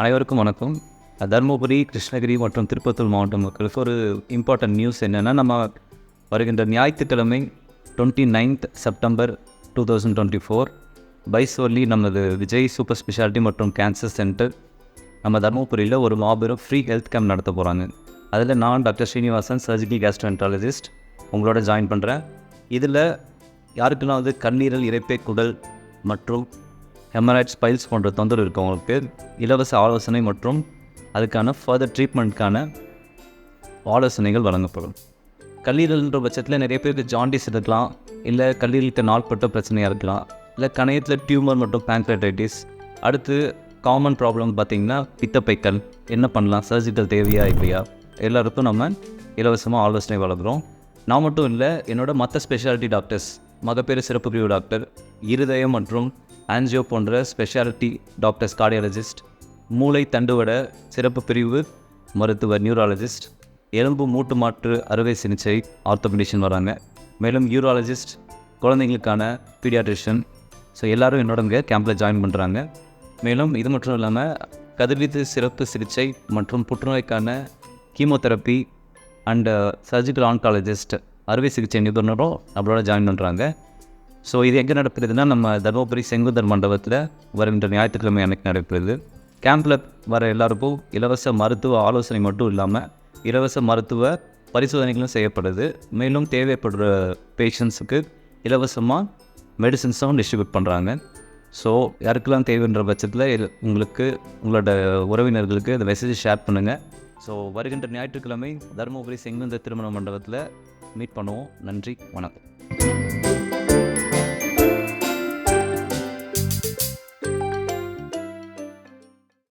அனைவருக்கும் வணக்கம். தருமபுரி கிருஷ்ணகிரி மற்றும் திருப்பத்தூர் மாவட்ட மக்களுக்கு ஒரு இம்பார்ட்டன்ட் நியூஸ் என்னென்னா நம்ம வருகின்ற ஞாயிற்றுக்கிழமை twenty ninth September two thousand twenty four பைசோலி நமது விஜய் சூப்பர் ஸ்பெஷாலிட்டி மற்றும் கேன்சர் சென்டர் நம்ம தருமபுரியில் ஒரு மாபெரும் ஃப்ரீ ஹெல்த் கேம்ப் நடத்த போகிறாங்க அதில் நான் டாக்டர் ஸ்ரீனிவாசன் சர்ஜிக்கல் கேஸ்ட்ரோஎன்டாலஜிஸ்ட் உங்களோட ஜாயின் பண்ணுறேன் இதில் யாருக்கெல்லாம் வந்து கல்லீரல் இறைப்பை குடல் மற்றும் ஹெமராய்ட்ஸ் பைல்ஸ் போன்ற தொந்தரவு இருக்கவங்களுக்கு இலவச ஆலோசனை மற்றும் அதுக்கான ஃபர்தர் ட்ரீட்மெண்ட்க்கான ஆலோசனைகள் வழங்கப்படும். கல்லீரல்ன்ற பட்சத்தில் நிறைய பேருக்கு ஜாண்டிஸ் இருக்கலாம் இல்லை கல்லீரலுக்கு நாள்பட்ட பிரச்சனையாக இருக்கலாம் இல்லை கணையத்தில் டியூமர் மற்றும் பேங்க்ரைட்டிஸ் அடுத்து காமன் ப்ராப்ளம் பார்த்திங்கன்னா பித்தப்பைக்கல். என்ன பண்ணலாம்? சர்ஜிக்கல் தேவையா இல்லையா? எல்லாருக்கும் நம்ம இலவசமாக ஆலோசனை வழங்குகிறோம் நான் மட்டும் இல்லை என்னோட மற்ற ஸ்பெஷாலிட்டி டாக்டர்ஸ் மகப்பேறு சிறப்பு பிரிவு டாக்டர் இருதயம் மற்றும் ஆன்ஜியோ போன்ற ஸ்பெஷாலிட்டி டாக்டர்ஸ் கார்டியாலஜிஸ்ட் மூளை தண்டுவட சிறப்பு பிரிவு மருத்துவர் நியூராலஜிஸ்ட் எலும்பு மூட்டு மாற்று அறுவை சிகிச்சை ஆர்த்தோபெடிஷன் வராங்க. மேலும் யூராலஜிஸ்ட் குழந்தைங்களுக்கான பீடியாட்ரிஷியன் ஸோ எல்லோரும் என்னோட இங்கே கேம்பில் ஜாயின் பண்ணுறாங்க மேலும் இது மட்டும் இல்லாமல் கதிர்வீத்து சிறப்பு சிகிச்சை மற்றும் புற்றுநோய்க்கான கீமோதெரப்பி அண்டு சர்ஜிக்கல் ஆன்காலஜிஸ்ட் அறுவை சிகிச்சை நிபுணரும் நம்மளோட ஜாயின் பண்ணுறாங்க ஸோ இது எங்கே நடக்கிறதுனா நம்ம தருமபுரி செங்குந்தர் மண்டபத்தில் வருகின்ற ஞாயிற்றுக்கிழமை அன்னைக்கு நடக்கிறது கேம்பில் வர எல்லாருக்கும் இலவச மருத்துவ ஆலோசனை மட்டும் இல்லாமல் இலவச மருத்துவ பரிசோதனைகளும் செய்யப்படுது. மேலும் தேவைப்படுற பேஷண்ட்ஸுக்கு இலவசமாக மெடிசின்ஸும் டிஸ்ட்ரிபியூட் பண்ணுறாங்க ஸோ யாருக்கெல்லாம் தேவைன்ற பட்சத்தில் உங்களுக்கு உங்களோட உறவினர்களுக்கு இந்த மெசேஜ் ஷேர் பண்ணுங்கள் ஸோ வருகின்ற ஞாயிற்றுக்கிழமை தருமபுரி செங்குந்த திருமண மண்டபத்தில் மீட் பண்ணுவோம். நன்றி வணக்கம்.